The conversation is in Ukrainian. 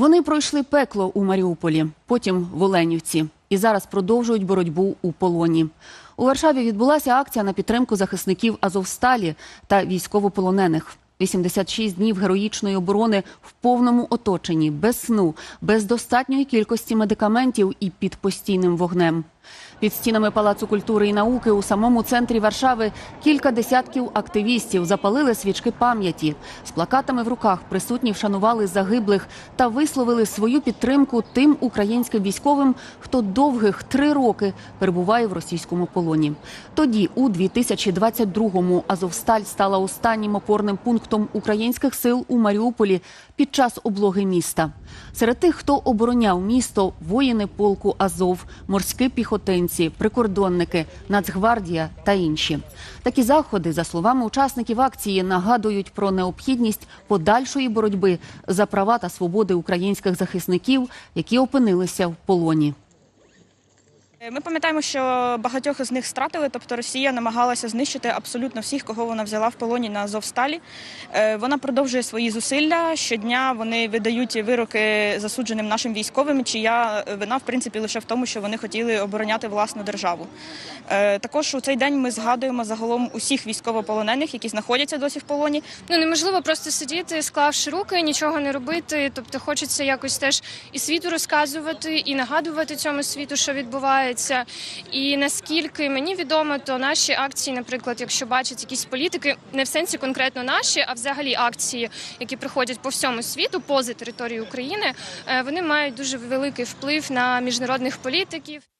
Вони пройшли пекло у Маріуполі, потім в Оленівці і зараз продовжують боротьбу у полоні. У Варшаві відбулася акція на підтримку захисників Азовсталі та військовополонених. 86 днів героїчної оборони в повному оточенні, без сну, без достатньої кількості медикаментів і під постійним вогнем. Під стінами Палацу культури і науки у самому центрі Варшави кілька десятків активістів запалили свічки пам'яті. З плакатами в руках присутні вшанували загиблих та висловили свою підтримку тим українським військовим, хто довгих три роки перебуває в російському полоні. Тоді, у 2022-му, Азовсталь стала останнім опорним пунктом українських сил у Маріуполі під час облоги міста. Серед тих, хто обороняв місто, воїни полку Азов, морські піхотинці, прикордонники, Нацгвардія та інші. Такі заходи, за словами учасників акції, нагадують про необхідність подальшої боротьби за права та свободи українських захисників, які опинилися в полоні. Ми пам'ятаємо, що багатьох із них стратили, тобто Росія намагалася знищити абсолютно всіх, кого вона взяла в полоні на Азовсталі. Е, Вона продовжує свої зусилля. Щодня вони видають вироки засудженим нашим військовим, чия вина в принципі лише в тому, що вони хотіли обороняти власну державу. Е, Також у цей день ми згадуємо загалом усіх військовополонених, які знаходяться досі в полоні. Ну неможливо просто сидіти, склавши руки, нічого не робити. Тобто, хочеться якось теж і світу розказувати, і нагадувати цьому світу, що відбувається. І наскільки мені відомо, то наші акції, наприклад, якщо бачать якісь політики, не в сенсі конкретно наші, а взагалі акції, які приходять по всьому світу, поза територією України, е, вони мають дуже великий вплив на міжнародних політиків.